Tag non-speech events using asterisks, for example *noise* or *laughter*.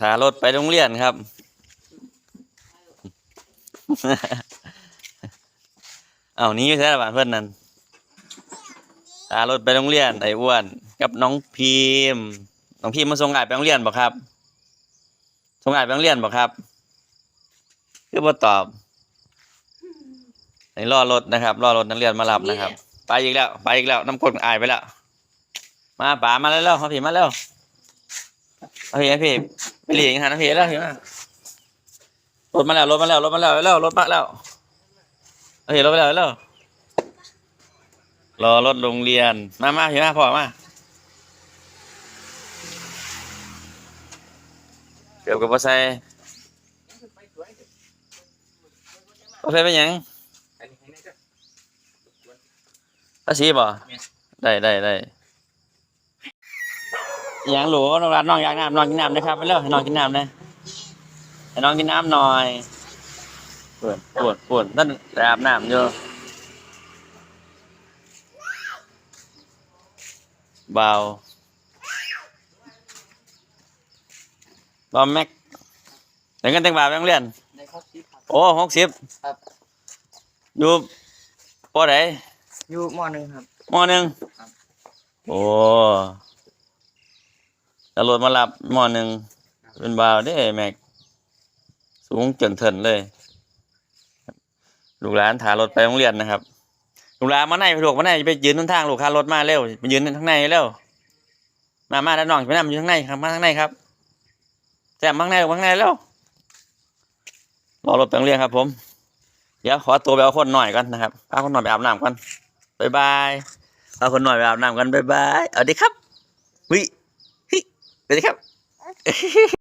ถารถไปโรงเรียนครับ เอานี้อยู่แท้ละบ้าเพื่อนนั่นถารถไปโรงเรียนไอ้อ้วน กับน้องพีมน้องพีมมาส่งงานไปโรงเรียนบ่ครับส่งงานไปโรงเรียนบ่ครับคือบ่ตอบไอ้รอรถนะครับ รอรถนักเรียนมารับนะครับ ไปอีกแล้ว ไปอีกแล้วน้ำกดอายไปแล้ว มาป๋ามาแล้วเร็วเขาผีมาเร็วเอาผีเอาผี ไปหลีกหาน้ำผีแล้วผีมรถมาแล้วรถมาแล้วรถมาแล้วเร็วรถมาแล้วเอาผีรถมาแล้วเร็วรอรถโรงเรียนมามาผีมพ่อมาเกี่ยวกับภาษาภาษาเป็นหยังภาษีบ่ได้ได้ได้ อย่างหลูน้องรัดน้องอยากน้ำน้องกินน้ำนะครับไปเร็วให้น้องกินน้ำนะให้น้องกินน้ำหน่อยปวดปวดปวดนั่นไปอาบน้ำอยู่เบาบอมแม็กเดี๋ยวกันแต่งบาทไปโรงเรียนในข้อคิดครับโอ้หกสิบครับอยู่ปอไหนอยู่มหนึ่งครับมอหนึ่งครับโอ้ตำ รวจมารับหมอหนึ่งเป็นบาวเด้แม็ก สูงจนเถินเลย ลูกหลานถารถไปโรงเรียนนะครับ ลูกหลานมาไหนไปถูกมาไหนไปยืนบนทางลูกค้ารถมาเร็วไปยืนข้างในเร็วมามาด้านนอกไปนั่งอยู่ข้างในครับมาข้างในครับแจมมข้างในข้างในเร็วรอรถไปโรงเรียนครับ ผม เดี๋ยวขอตัวไปเอาคนหน่อยก่อนนะครับพาคนหน่อยไปอาบน้ำก่อนบายบายเอาคนหน่อยไปอาบน้ำกันบายบายเอาดีครับวิ দেখো *laughs*